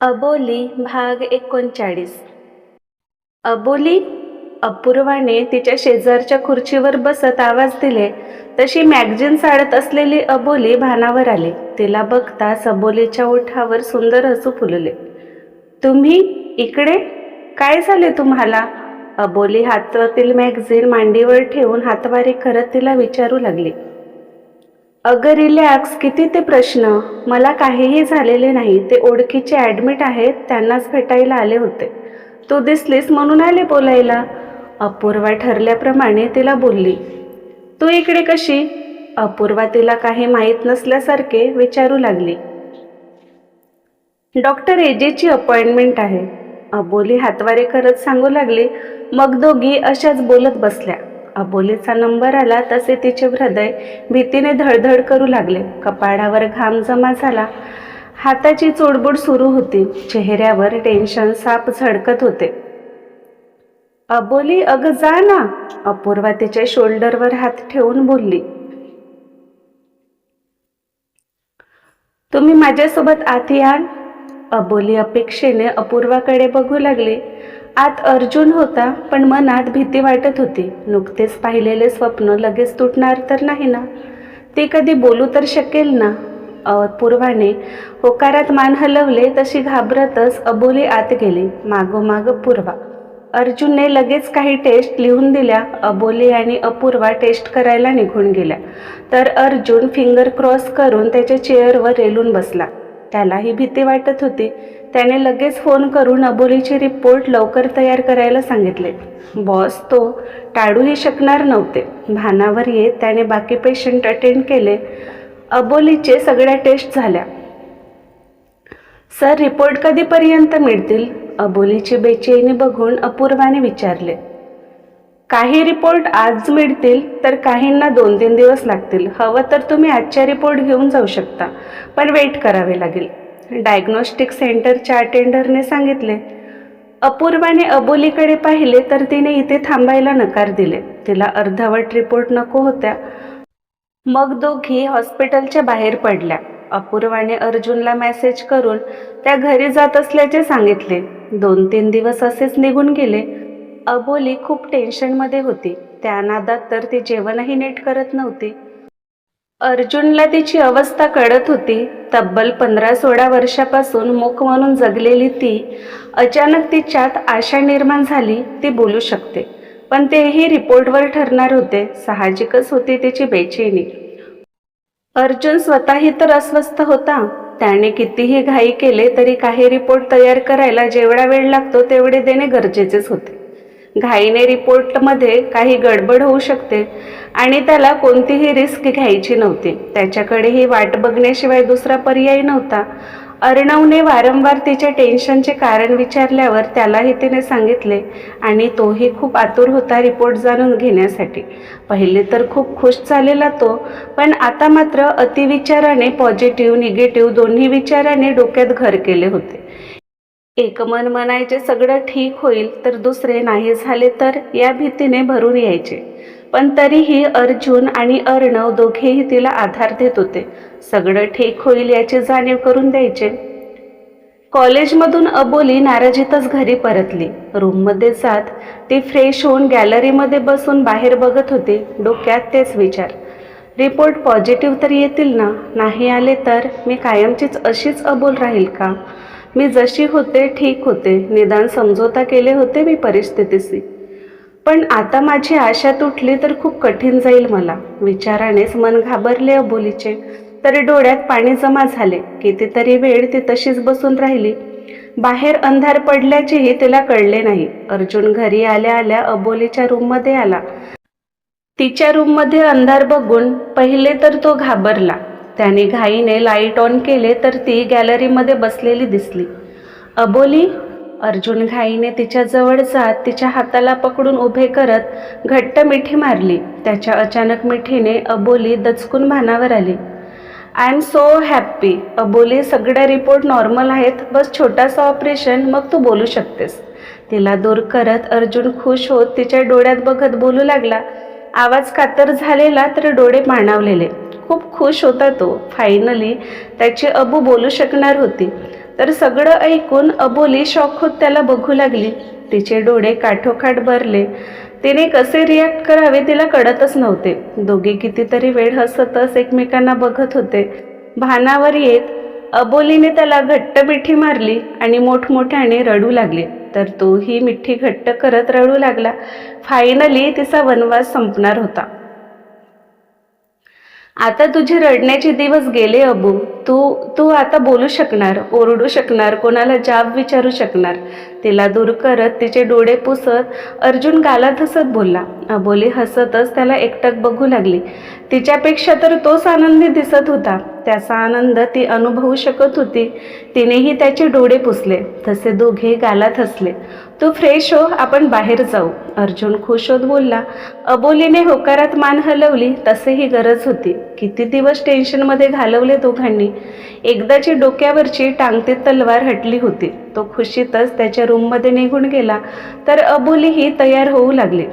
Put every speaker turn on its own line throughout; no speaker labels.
अबोली भाग एकोणचाळीस. अबोली अपूर्वाने तिच्या शेजारच्या खुर्चीवर बसत आवाज दिले तशी मॅगझिन साडत असलेली अबोली भानावर आली. तिला बघता सबोलीच्या ओठावर सुंदर हसू फुलले. तुम्ही इकडे? काय झाले तुम्हाला? अबोली हातातील मॅगझिन मांडीवर ठेवून हातवारे करत तिला विचारू लागली. अगं रिलॅक्स किती ते प्रश्न. मला काहीही झालेले नाही. ते ओळखीचे ॲडमिट आहेत त्यांनाच भेटायला आले होते. तू दिसलीस म्हणून आले बोलायला. अपूर्वा ठरल्याप्रमाणे तिला बोलली. तू इकडे कशी? अपूर्वा तिला काही माहीत नसल्यासारखे विचारू लागली. डॉक्टर एजेची अपॉइंटमेंट आहे. अबोली हातवारे करत सांगू लागली. मग दोघी अशाच बोलत बसल्या. अबोलीचा नंबर आला तसे तिचे हृदय भीतीने धडधड करू लागले. कपाळावर घाम जमा झाला. हाताची चोडबुड सुरू होती. चेहऱ्यावर टेन्शन साप झडकत होते. अबोली अगं जा ना. अपूर्वा तिच्या शोल्डरवर हात ठेवून बोलली. तुम्ही माझ्यासोबत आत याल अबोली अपेक्षेने अपूर्वाकडे बघू लागली. आत अर्जुन होता पण मनात भीती वाटत होती. नुकतेच पाहिलेले स्वप्न लगेच तुटणार तर नाही ना? ते कधी बोलू तर शकेल ना? अपूर्वाने होकारात मान हलवले तशी घाबरतच अबोली आत गेली मागोमाग पूर्वा. अर्जुनने लगेच काही टेस्ट लिहून दिल्या अबोली आणि अपूर्वा टेस्ट करायला निघून गेल्या. तर अर्जुन फिंगर क्रॉस करून त्याच्या चेअरवर रेलून बसला. त्यालाही भीती वाटत होती. त्याने लगेच फोन करून अबोलीचे रिपोर्ट लवकर तयार करायला सांगितले. बॉस तो टाळूही शकणार नव्हते. भानावर येत त्याने बाकी पेशंट अटेंड केले. अबोलीचे सगळ्या टेस्ट झाल्या. सर रिपोर्ट कधीपर्यंत मिळतील? अबोलीची बेचैनी बघून अपूर्वाने विचारले. काही रिपोर्ट आज मिळतील तर काहींना दोन तीन दिवस लागतील. हवं तर तुम्ही आजच्या रिपोर्ट घेऊन जाऊ शकता पण वेट करावे लागेल. डायग्नोस्टिक सेंटरच्या अटेंडरने सांगितले अपूर्वाने अबोलीकडे पाहिले तर तिने इथे थांबायला नकार दिले. तिला अर्धवट रिपोर्ट नको होत्या. मग दोघी हॉस्पिटलच्या बाहेर पडल्या. अपूर्वाने अर्जुनला मेसेज करून त्या घरी जात असल्याचे सांगितले. दोन तीन दिवस असेच निघून गेले. अबोली खूप टेन्शनमध्ये होती. त्या नादात तर ती जेवणही नीट करत नव्हती. अर्जुनला तिची अवस्था कळत होती. तब्बल पंधरा सोळा वर्षापासून मूक म्हणून जगलेली ती अचानक तिच्यात आशा निर्माण झाली ती बोलू शकते. पण तेही रिपोर्टवर ठरणार होते. साहजिकच होती तिची बेचैनी. अर्जुन स्वतःही तर अस्वस्थ होता. त्याने कितीही घाई केले तरी काही रिपोर्ट तयार करायला जेवढा वेळ लागतो तेवढे देणे गरजेचेच होते. घाईने रिपोर्टमध्ये काही गडबड होऊ शकते आणि त्याला कोणतीही रिस्क घ्यायची नव्हती. त्याच्याकडेही वाट बघण्याशिवाय दुसरा पर्याय नव्हता. अर्णवने वारंवार तिच्या टेन्शनचे कारण विचारल्यावर त्यालाही तिने सांगितले आणि तोही खूप आतुर होता रिपोर्ट जाणून घेण्यासाठी. पहिले तर खूप खुश झालेला तो पण आता मात्र अतिविचाराने पॉझिटिव्ह निगेटिव्ह दोन्ही विचाराने डोक्यात घर केले होते. एक मन म्हणायचे सगळं ठीक होईल तर दुसरे नाही झाले तर या भीतीने भरून यायचे. पण तरीही अर्जुन आणि अर्णव दोघेही तिला आधार देत होते. सगळं ठीक होईल याची जाणीव करून द्यायचे. कॉलेजमधून अबोली नाराजीतच घरी परतली. रूममध्ये जात ती फ्रेश होऊन गॅलरीमध्ये बसून बाहेर बघत होती. डोक्यात तेच विचार. रिपोर्ट पॉझिटिव्ह तर येतील ना? नाही आले तर मी कायमचीच अशीच अबोल राहील का? मी जशी होते ठीक होते. निदान समझोता केले होते मी परिस्थितीशी. पण आता माझी आशा तुटली तर खूप कठीण जाईल मला. विचारानेच मन घाबरले अबोलीचे. तरी डोळ्यात पाणी जमा झाले. कितीतरी वेळ ती तशीच बसून राहिली. बाहेर अंधार पडल्याचेही तिला कळले नाही. अर्जुन घरी आल्या आल्या अबोलीच्या रूममध्ये आला. तिच्या रूममध्ये अंधार बघून पहिले तर तो घाबरला. त्याने घाईने लाइट ऑन केले तर ती गॅलरीमध्ये बसलेली दिसली. अबोली अर्जुन घाईने तिच्या जवळ जात तिच्या हाताला पकडून उभे करत घट्ट मिठी मारली. त्याच्या अचानक मिठीने अबोली दचकून भानावर आली. I am so happy Aboli सगळे रिपोर्ट नॉर्मल आहेत. बस छोटासा ऑपरेशन मग तू बोलू शकतेस. तिला दूर करत अर्जुन खुश होत तिच्या डोळ्यात बघत बोलू लागला. आवाज कातर झालेला तर डोळे पाणावलेले खूप खुश होता तो फायनली त्याची अबू बोलू शकणार होती. तर सगळं ऐकून अबोली शॉक होत त्याला बघू लागली. तिचे डोळे काठोकाठ भरले. तिने कसे रिॲक्ट करावे तिला कळतच नव्हते. दोघे कितीतरी वेळ हसतच एकमेकांना बघत होते. भानावर येत अबोलीने त्याला घट्ट मिठी मारली आणि मोठमोठ्याने रडू लागली. तर तोही मिठी घट्ट करत रडू लागला. फायनली तिचा वनवास संपणार होता. आता तुझे रडण्याचे दिवस गेले अबू. तू तू आता बोलू शकणार ओरडू शकणार कोणाला जाब विचारू शकणार. तिला दूर करत तिचे डोळे पुसत अर्जुन गालात हसत बोलला. अबोली हसतच त्याला एकटक बघू लागली. तिच्यापेक्षा तर तोच आनंदी दिसत होता. त्याचा आनंद ती अनुभवू शकत होती. तिनेही त्याचे डोळे पुसले. तसे दोघे गालात हसले. तू फ्रेश हो आपण बाहेर जाऊ. अर्जुन खुश होत बोलला अबोलीने होकारात मान हलवली तसेही गरज होती. किती दिवस टेन्शनमध्ये घालवले दोघांनी. एकदाची डोक्यावरची टांगती तलवार हटली होती. तो खुशीतच त्याच्या रूममध्ये निघून गेला. तर अबोलीही तयार होऊ लागली.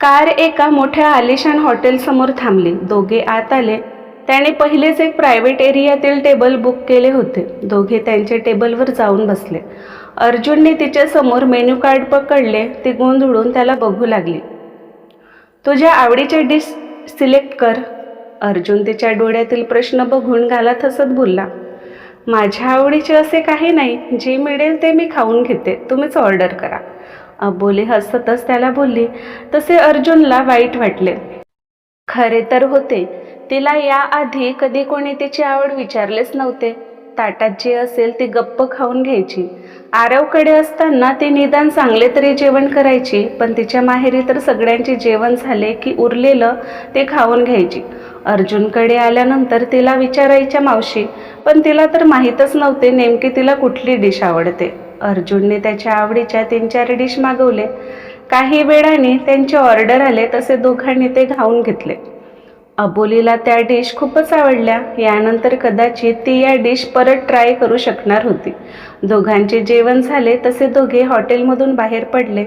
कार एका मोठ्या आलिशान हॉटेलसमोर थांबली. दोघे आत आले. त्याने पहिलेच एक प्रायव्हेट एरियातील टेबल बुक केले होते. दोघे त्यांच्या टेबलवर जाऊन बसले. अर्जुनने तिच्यासमोर मेन्यू कार्ड पकडले ते गोंधळून त्याला बघू लागली. तुझ्या आवडीचे डिश सिलेक्ट कर. अर्जुन तिच्या डोळ्यातील प्रश्न बघून गालात हसत बोलला. माझ्या आवडीचे असे काही नाही जे मिळेल ते मी खाऊन घेते तुम्हीच ऑर्डर करा. अबोली हसतच त्याला बोलली. तसे अर्जुनला वाईट वाटले. खरे तर होते तिला याआधी कधी कोणी तिची आवड विचारलेच नव्हते. ताटात जे असेल ती गप्प खाऊन घ्यायची. आरवकडे असताना ती निदान चांगले तरी जेवण करायची पण तिच्या माहेरी तर सगळ्यांचे जेवण झाले की उरलेलं ते खाऊन घ्यायची. अर्जुनकडे आल्यानंतर तिला विचारायच्या मावशी पण तिला तर माहीतच नव्हते नेमके तिला कुठली डिश आवडते. अर्जुनने त्याच्या आवडीच्या तीन चार डिश मागवले. काही वेळाने त्यांचे ऑर्डर आले तसे दोघांनी ते घाऊन घेतले. अबोलीला त्या डिश खूपच आवडल्या. यानंतर कदाचित ती या डिश परत ट्राय करू शकणार होती. दोघांचे जेवण झाले तसे दोघे हॉटेलमधून बाहेर पडले.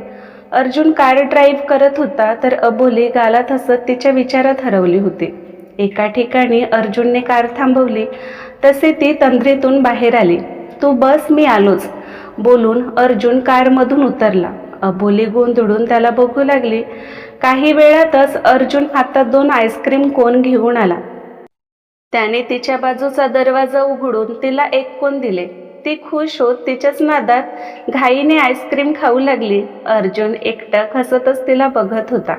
अर्जुन कार ड्राईव्ह करत होता तर अबोली गालात हसत तिच्या विचारात हरवली होती. एका ठिकाणी अर्जुनने कार थांबवली. तसे ती तंद्रीतून बाहेर आली. तू बस मी आलोच बोलून अर्जुन कारमधून उतरला. अबोली गोंधळून त्याला बघू लागली. काही वेळातच अर्जुन हातात दोन आईस्क्रीम कोन घेऊन आला. त्याने तिच्या बाजूचा दरवाजा उघडून तिला एक कोन दिले. ती खुश होत तिच्याच नादात घाईने आईस्क्रीम खाऊ लागली. अर्जुन एकटक हसतच तिला बघत होता.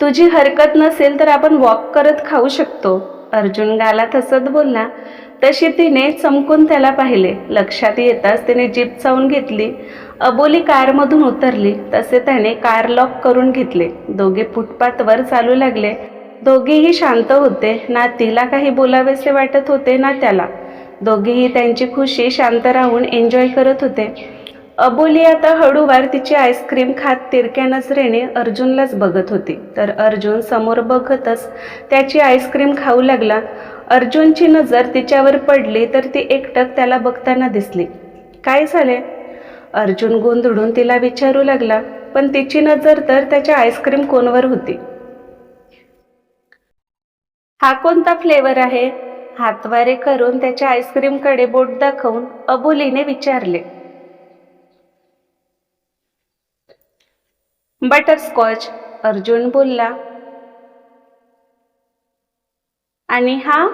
तुझी हरकत नसेल तर आपण वॉक करत खाऊ शकतो. अर्जुन गालात हसत बोलला. तशी तिने चमकून त्याला पाहिले. लक्षात येताच तिने जीप चावून घेतली. अबोली कारमधून उतरली. तसे त्याने कार लॉक करून घेतले. दोघे फुटपाथवर चालू लागले. दोघेही शांत होते. ना तिला काही बोलावेसे वाटत होते ना त्याला. दोघेही त्यांची खुशी शांत राहून एन्जॉय करत होते. अबोली आता हळूवार तिची आईस्क्रीम खात तिरक्या नजरेने अर्जुनलाच बघत होती. तर अर्जुन समोर बघतच त्याची आईस्क्रीम खाऊ लागला. अर्जुनची नजर तिच्यावर पडली तर ती एकटक त्याला बघताना दिसली. काय झाले? अर्जुन गोंधळून तिला विचारू लागला पण तिची नजर तर त्याच्या आईस्क्रीम कोनवर होती? हा कोणता फ्लेवर आहे? हातवारे करून त्याच्या आईस्क्रीमकडे बोट दाखवून अबोलीने विचारले. बटरस्कॉच अर्जुन बोलला आणि हा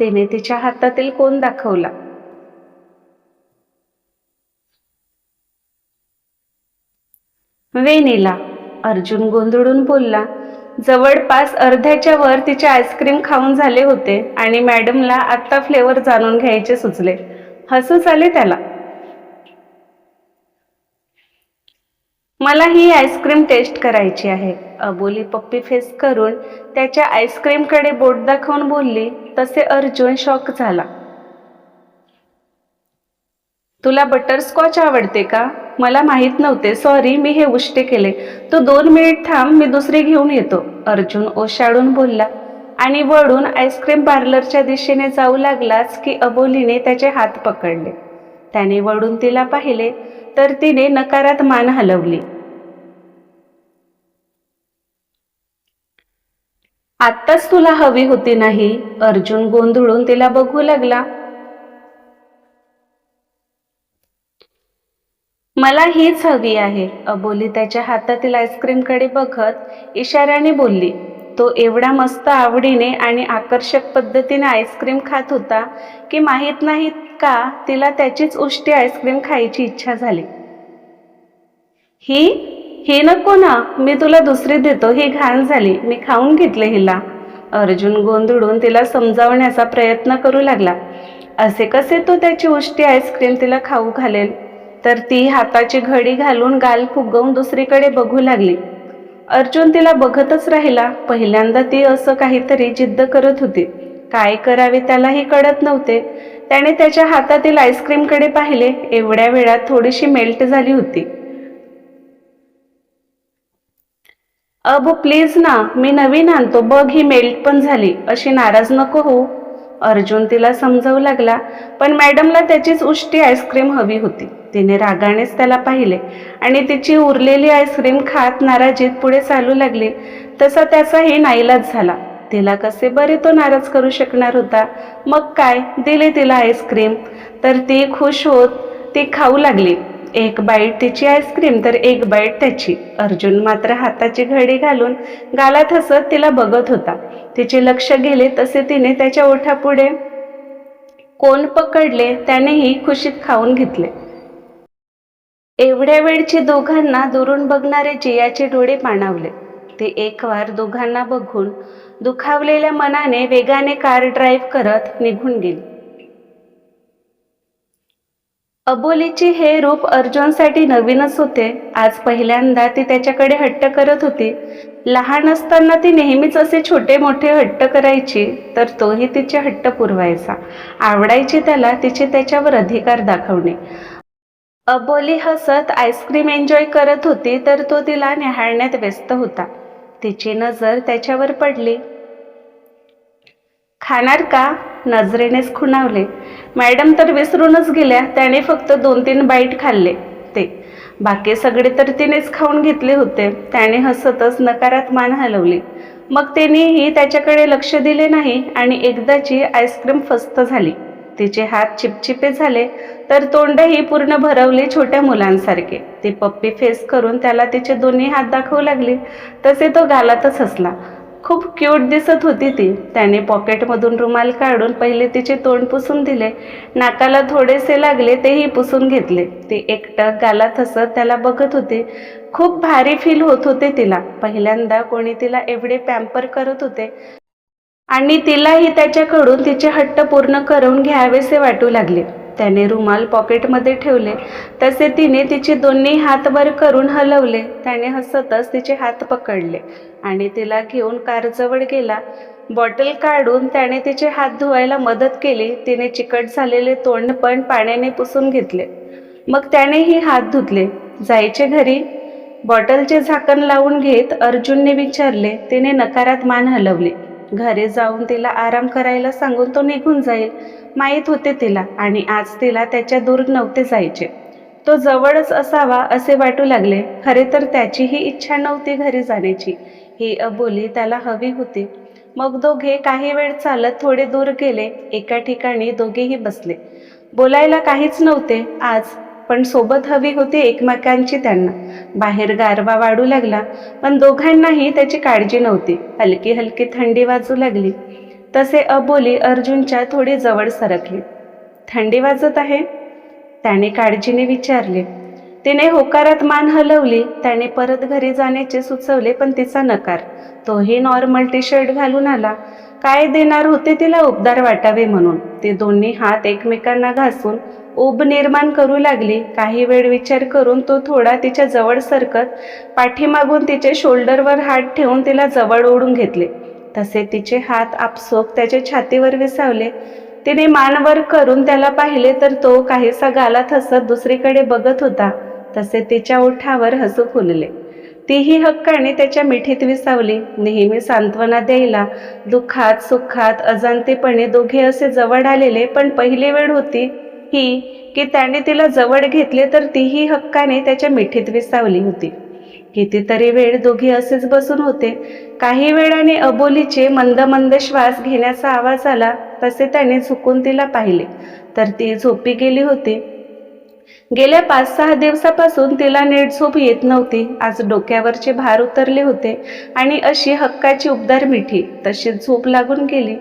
तिने तिच्या हातातील कोण दाखवला? वेनिला अर्जुन गोंधळून बोलला जवळपास अर्ध्याच्या वर तिचे आईस्क्रीम खाऊन झाले होते आणि मॅडमला आत्ता फ्लेवर जाणून घ्यायचे सुचले. हसूच आले त्याला. मला ही आईस्क्रीम टेस्ट करायची आहे. अबोली पप्पी फेस करून त्याच्या आईस्क्रीमकडे बोट दाखवून बोलली तसे अर्जुन शॉक झाला. तुला बटरस्कॉच आवडते का? मला माहीत नव्हते सॉरी मी हे उष्टे केले. तू दोन मिनिट थांब मी दुसरी घेऊन येतो. अर्जुन ओशाळून बोलला आणि वळून आईस्क्रीम पार्लरच्या दिशेने जाऊ लागलाच की अबोलीने त्याचे हात पकडले. त्याने वळून तिला पाहिले तर तिने नकारात मान हलवली. आत्ताच तुला हवी होती नाही? अर्जुन गोंधळून तिला बघू लागला. मला हीच हवी आहे अबोली त्याच्या हातातील आईस्क्रीमकडे बघत इशाऱ्याने बोलली. तो एवढा मस्त आवडीने आणि आकर्षक पद्धतीने आईस्क्रीम खात होता की माहीत नाही का तिला त्याचीच उष्टी आईस्क्रीम खायची इच्छा झाली. ही हे नको ना मी तुला दुसरी देतो ही घाण झाली मी खाऊन घेतले हिला. अर्जुन गोंधळून तिला समजावण्याचा प्रयत्न करू लागला. असे कसे तो त्याची उष्टी आईस्क्रीम तिला खाऊ घालेल? तर ती हाताची घडी घालून गाल फुगवून दुसरीकडे बघू लागली. अर्जुन तिला बघतच राहिला. पहिल्यांदा ती असं काहीतरी जिद्द करत होती. काय करावे त्यालाही कळत नव्हते. त्याने त्याच्या हातातील आईस्क्रीमकडे पाहिले. एवढ्या वेळात थोडीशी मेल्ट झाली होती. अब प्लीज ना मी नवीन आणतो. बघ ही मेल्ट पण झाली. अशी नाराज नको हो अर्जुन तिला समजावू लागला पण मॅडमला त्याचीच उष्टी आईस्क्रीम हवी होती. तिने रागानेच त्याला पाहिले आणि तिची उरलेली आईस्क्रीम खात नाराजीत पुढे चालू लागली. तसा त्याचाही नाईलाज झाला. तिला कसे बरे तो नाराज करू शकणार होता? मग काय? दिले तिला आईस्क्रीम तर ती खुश होत ती खाऊ लागली. एक बाईट तिची आईस्क्रीम तर एक बाईट त्याची. अर्जुन मात्र हाताची घडी घालून गालात हसत तिला बघत होता. तिचे लक्ष गेले तसे तिने त्याच्या ओठापुढे कोण पकडले त्यानेही खुशीत खाऊन घेतले. एवढ्या वेळची दोघांना दुरून बघणारे जियाचे डोळे पाणावले. ते एक वार दोघांना बघून दुखावलेल्या मनाने वेगाने कार ड्राईव्ह करत निघून गेली. अबोलीचे हे रूप अर्जुनसाठी नवीनच होते. आज पहिल्यांदा ती त्याच्याकडे हट्ट करत होती. लहान असताना ती नेहमीच असे छोटे मोठे हट्ट करायची तर तोही तिचे हट्ट पुरवायचा. आवडायची त्याला तिचे त्याच्यावर अधिकार दाखवणे. अबोली हसत आईस्क्रीम एन्जॉय करत होती तर तो तिला निहाळण्यात व्यस्त होता. तिची नजर त्याच्यावर पडली. खाणार का? नजरेनेच खुणावले. मॅडम तर विसरूनच गेल्या त्याने फक्त दोन तीन बाईट खाल्ले. ते. बाकी सगळे तर तिनेच खाऊन घेतले होते. त्याने हसतच नकारात मान हलवली. मग त्यानेही त्याच्याकडे लक्ष दिले नाही आणि एकदाची आईस्क्रीम फस्त झाली. तिचे हात चिपचिपे झाले तर तोंडही पूर्ण भरवले छोट्या मुलांसारखे. ती पप्पी फेस करून त्याला तिचे दोन्ही हात दाखवू लागली. तसे तो गालातच हसला. खूप क्यूट दिसत होती ती. त्याने पॉकेटमधून रुमाल काढून पहिले तिचे तोंड पुसून दिले. नाकाला थोडेसे लागले तेही पुसून घेतले. ती एकटक गालात हसत त्याला बघत होती. खूप भारी फील होत होते तिला. पहिल्यांदा कोणी तिला एवढे पॅम्पर करत होते. आणि तिलाही त्याच्याकडून तिचे हट्ट पूर्ण करून घ्यावेसे वाटू लागले. त्याने रुमाल पॉकेटमध्ये ठेवले. तसे तिने तिचे दोन्ही हात वर करून हलवले. त्याने हसतच तिचे हात पकडले आणि तिला घेऊन कारजवळ गेला. बॉटल काढून त्याने तिचे हात धुवायला मदत केली. तिने चिकट झालेले तोंड पण पाण्याने पुसून घेतले. मग त्यानेही हात धुतले. जायचे घरी. बॉटलचे झाकण लावून घेत अर्जुनने विचारले. तिने नकारात मान हलवली. घरी जाऊन तिला आराम करायला सांगून तो निघून जाईल. माहीत होते तिला आणि आज तिला त्याच्या दूर नव्हते जायचे. तो जवळच असावा असे वाटू लागले. खरे तर त्याचीही इच्छा नव्हती घरी जाण्याची. ही अबोली त्याला हवी होती. मग दोघे काही वेळ चालत थोडे दूर गेले. एका ठिकाणी दोघेही बसले. बोलायला काहीच नव्हते. आज पण सोबत हवी होती एकमेकांची त्यांना. बाहेर गारवा वाढू लागला पण दोघांनाही त्याची काळजी नव्हती. हलकी हलकी थंडी वाजू लागली. तसे अबोली अर्जुनच्या थोडी जवळ सरकली. थंडी वाजत आहे? त्याने काळजीने विचारले. तिने होकारात मान हलवली. त्याने परत घरी जाण्याचे सुचवले पण तिचा नकार. तोही नॉर्मल टी शर्ट घालून आला. काय देणार होते तिला उबदार वाटावे म्हणून. ते दोन्ही हात एकमेकांना घासून उब निर्माण करू लागली. काही वेळ विचार करून तो थोडा तिच्या जवळ सरकत पाठीमागून तिचे शोल्डरवर हात ठेवून तिला जवळ ओढून घेतले. तसे तिचे हात आपसोप त्याच्या छातीवर विसावले. तिने मानवर करून त्याला पाहिले तर तो काहीसा गालात हसत दुसरीकडे बघत होता. तसे तिच्या ओठावर हसू फुलले. तीही हक्काने त्याच्या मिठीत विसावली. नेहमी सांत्वना द्यायला दुःखात सुखात अजाणतेपणे दोघे असे जवळ आलेले पण पहिली वेळ होती ही की त्याने तिला जवळ घेतले तर तीही हक्काने त्याच्या मिठीत विसावली होती. कितीतरी वेळ दोघी असेच बसून होते. काही वेळाने अबोलीचे मंद मंद श्वास घेण्याचा आवाज आला तसे त्याने झुकून तिला पाहिले. तर ती झोपी गेली होती. गेल्या पाच सहा दिवसापासून तिला नीट झोप येत नव्हती. आज डोक्यावरचे भार उतरले होते आणि अशी हक्काची उबदार मिठी तशीच झोप लागून गेली.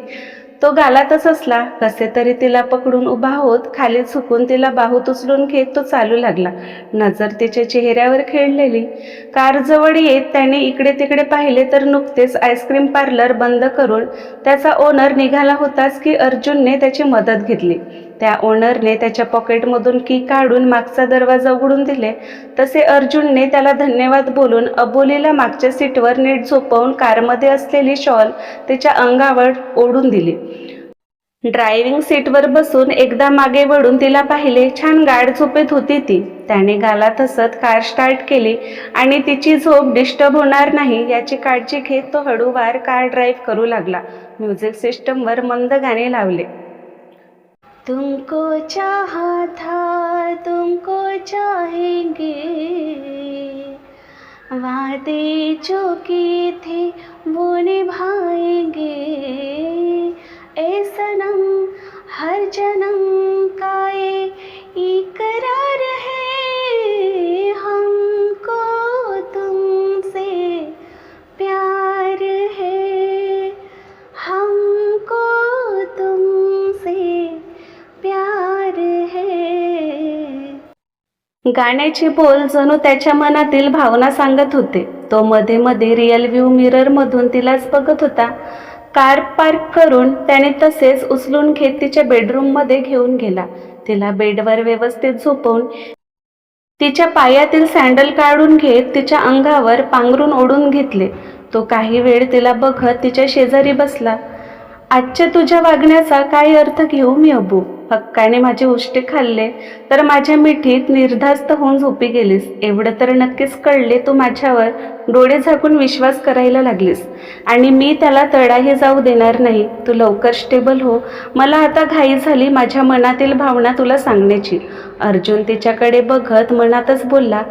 तो गालातच असला कसे तरी तिला पकडून उभा होत खाली झुकून तिला बाहूत उचलून घेत तो चालू लागला. नजर तिच्या चेहऱ्यावर खेळलेली. कारजवळ येत त्याने इकडे तिकडे पाहिले तर नुकतेच आईस्क्रीम पार्लर बंद करून त्याचा ओनर निघाला होताच की अर्जुनने त्याची मदत घेतली. त्या ओनरने त्याच्या पॉकेटमधून की काढून मागचा दरवाजा उघडून दिले. तसे अर्जुनने त्याला धन्यवाद बोलून अबोलीला मागच्या सीटवर नीट झोपवून कारमध्ये असलेली शॉल तिच्या अंगावर ओढून दिली. ड्रायव्हिंग सीटवर बसून एकदा मागे वळून तिला पाहिले. छान गाढ झोपेत होती ती. त्याने गालात हसत कार स्टार्ट केली आणि तिची झोप डिस्टर्ब होणार नाही याची काळजी घेत तो हळूवार कार ड्राईव्ह करू लागला. म्युझिक सिस्टमवर मंद गाणे लावले. तुमको चाहा था, तुमको चाहेंगे। वादे जो किए थे, वो निभाएँगे। ए सनम, हर जन्म का ये इकरार गाण्याचे बोल जणू त्याच्या मनातील भावना सांगत होते. तो मध्ये मध्ये रिअल व्ह्यू मिरर मधून तिलाच बघत होता. कार पार्क करून त्याने तसेच उचलून घेत तिच्या बेडरूममध्ये घेऊन गेला. तिला बेडवर व्यवस्थित झोपवून तिच्या पायातील सँडल काढून घेत तिच्या अंगावर पांघरून ओढून घेतले. तो काही वेळ तिला बघत तिच्या शेजारी बसला. आजच्या तुझ्या वागण्याचा काय अर्थ घेऊ मी अबू? हक्काने माझे उष्टे खाल्ले तर माझ्या मिठीत निर्धास्त होऊन झोपी गेलीस. एवढं तर नक्कीच कळले तू माझ्यावर. डोळे झाकून विश्वास करायला लागलीस. आणि मी त्याला तडाही जाऊ देणार नाही. तू लवकर स्टेबल हो. मला आता घाई झाली माझ्या मनातील भावना तुला सांगण्याची. अर्जुन तिच्याकडे बघत मनातच बोलला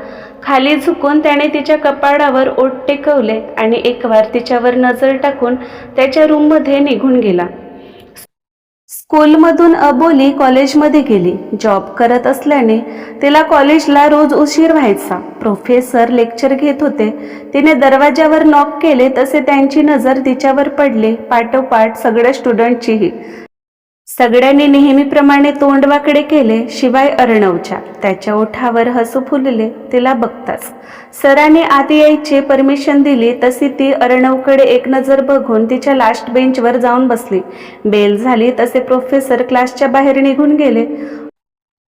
खाली झुकून त्याने तिच्या कपाडावर ओट टेकवले आणि एक वार तिच्यावर नजर टाकून त्याच्या रूममध्ये निघून गेला. स्कूलमधून अबोली कॉलेजमध्ये गेली. जॉब करत असल्याने तिला कॉलेजला रोज उशीर व्हायचा. प्रोफेसर लेक्चर घेत होते. तिने दरवाजावर नॉक केले तसे त्यांची नजर तिच्यावर पडली. पाठोपाठ सगळ्या स्टुडंटचीही सगळ्यांनी नेहमीप्रमाणे तोंडवाकडे केले शिवाय अर्णवच्या त्याच्या ओठावर हसू फुलले तिला बघताच. सरांनी आधी यायची परमिशन दिली तशी ती अर्णवकडे एक नजर बघून तिच्या लास्ट बेंचवर जाऊन बसली. बेल झाली तसे प्रोफेसर क्लासच्या बाहेर निघून गेले.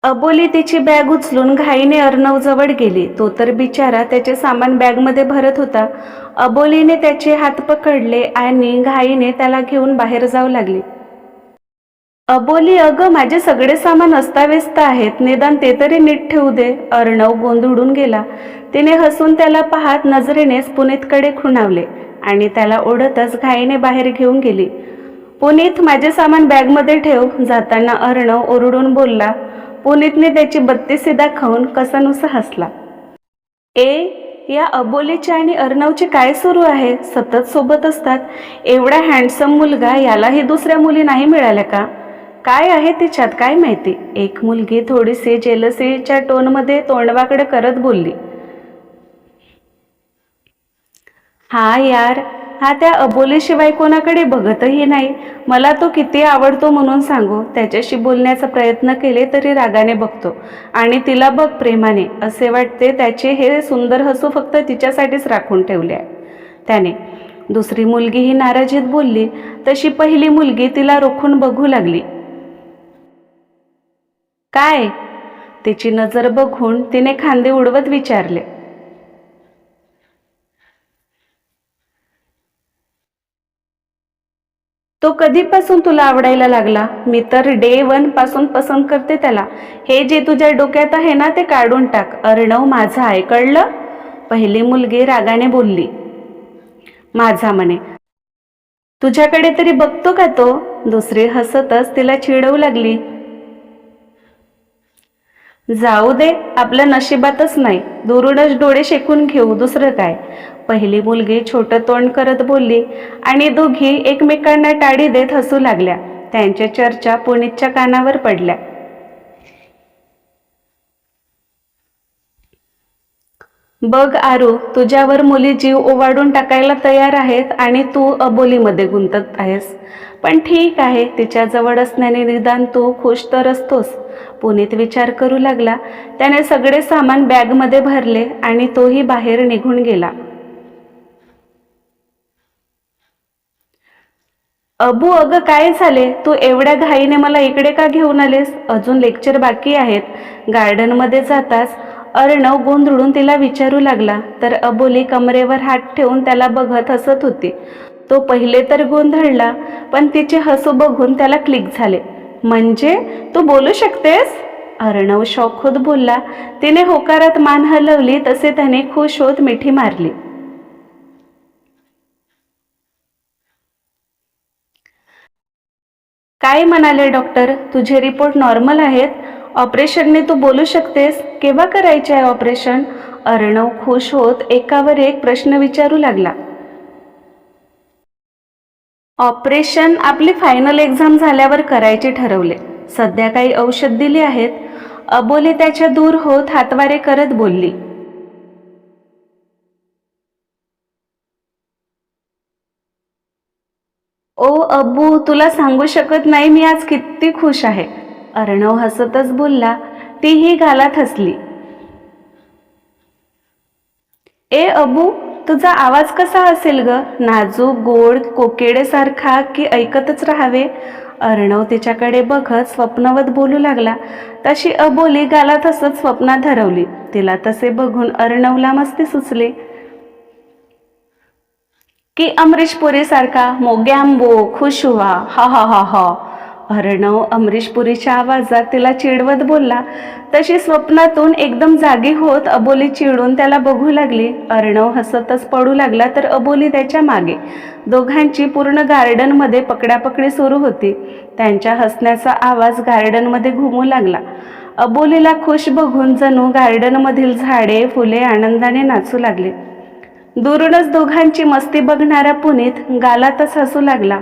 अबोली तिची बॅग उचलून घाईने अर्णव जवळ गेली. तो तर बिचारा त्याचे सामान बॅगमध्ये भरत होता. अबोलीने त्याचे हात पकडले आणि घाईने त्याला घेऊन बाहेर जाऊ लागली. अबोली अगं माझे सगळे सामान अस्ताव्यस्त आहेत. निदान ते तरी नीट ठेवू दे. अर्णव गोंधळून गेला. तिने हसून त्याला पाहत नजरेनेच पुनीतकडे खुणावले आणि त्याला ओढतच घाईने बाहेर घेऊन गेली. पुनीत माझे सामान बॅगमध्ये ठेव. जाताना अर्णव ओरडून बोलला. पुनीतने त्याची बत्तीसी दाखवून कसानुसा हसला. ए या अबोलीचे आणि अर्णवचे काय सुरू आहे? सतत सोबत असतात. एवढा हँडसम मुलगा यालाही दुसऱ्या मुली नाही मिळाल्या का? काय आहे तिच्यात काय माहिती? एक मुलगी थोडीशी जेलसीच्या टोनमध्ये तोंडवाकडे करत बोलली. हा यार हा त्या अबोलीशिवाय कोणाकडे बघतही नाही. मला तो किती आवडतो म्हणून सांगू. त्याच्याशी बोलण्याचा प्रयत्न केले तरी रागाने बघतो. आणि तिला बघ प्रेमाने. असे वाटते त्याचे हे सुंदर हसू फक्त तिच्यासाठीच राखून ठेवले आहे. त्याने दुसरी मुलगी ही नाराजीत बोलली. तशी पहिली मुलगी तिला रोखून बघू लागली. काय? तिची नजर बघून तिने खांदे उडवत विचारले. तो कधीपासून तुला आवडायला लागला? मी तर डे वनपासून पसंत करते त्याला. हे जे तुझ्या डोक्यात आहे ना ते काढून टाक. अर्णव माझा आहे कळलं? पहिली मुलगी रागाने बोलली. माझा म्हणे. तुझ्याकडे तरी बघतो का तो? दुसरी हसतच तिला चिडवू लागली. जाऊ दे आपल्या नशिबातच नाही. दुरूनच डोळे शेकून घेऊ दुसरं काय? पहिली मुलगी छोटं तोंड करत बोलली आणि दोघी एकमेकांना टाळी देत हसू लागल्या. त्यांच्या चर्चा पुनीतच्या कानावर पडल्या. बघ आरू तुझ्यावर मुली जीव ओवाडून टाकायला तयार आहेत आणि तू अबोलीमध्ये गुंतत आहेस. पण ठीक आहे तिच्याजवळ असण्याने निदान तू खुश तर असतोस. पुनीत विचार करू लागला. त्याने सगळे सामान बॅगमध्ये भरले आणि तोही बाहेर निघून गेला. अबू अगं काय झाले? तू एवढ्या घाईने मला इकडे का घेऊन आलेस? अजून लेक्चर बाकी आहेत. गार्डनमध्ये जाताच अर्णव गोंधळून तिला विचारू लागला. तर अबोली कमरेवर हात ठेवून त्याला बघत हसत होती. तो पहिले तर गोंधळला पण तिचे हसू बघून त्याला क्लिक झाले. म्हणजे? तू बोलू शकतेस? अर्णव शॉक बोलला. तिने होकारात मान हलवली तसे त्याने खुश होत मिठी मारली. काय म्हणाले डॉक्टर? तुझे रिपोर्ट नॉर्मल आहेत? ऑपरेशनने तू बोलू शकतेस? केव्हा करायचे आहे ऑपरेशन? अर्णव खुश होत एकावर एक प्रश्न विचारू लागला. ऑपरेशन आपली फायनल एक्झाम झाल्यावर करायचे ठरवले. सध्या काही औषध दिली आहेत. अबोली त्याच्या दूर होत हातवारे करत बोलली. ओ अब्बू तुला सांगू शकत नाही मी आज किती खुश आहे. अर्णव हसतच बोलला. तीही घालात हसली. ए अबू तुझा आवाज कसा असेल ग? नाजूक गोड कोकेडेसारखा की ऐकतच राहावे? अर्णव तिच्याकडे बघत स्वप्नवत बोलू लागला. तशी अबोली गाला हसत स्वप्नात धरवली. तिला तसे बघून अर्णवला मस्ती सुचले. की अमरीश पुरीसारखा मोग्यांबो खुश व्हा हा हा हा हा. अर्णव अमरीश पुरीच्या आवाजात तिला चिडवत बोलला. तशी स्वप्नातून एकदम जागी होत अबोली चिडून त्याला बघू लागली. अर्णव हसतच पडू लागला तर अबोली त्याच्यामागे. दोघांची पूर्ण गार्डनमध्ये पकडापकडी सुरू होती. त्यांच्या हसण्याचा आवाज गार्डनमध्ये घुमू लागला. अबोलीला खुश बघून जणू गार्डनमधील झाडे फुले आनंदाने नाचू लागले. दुरूनच दोघांची मस्ती बघणारा पुनीत गालातच हसू लागला.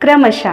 क्रमशः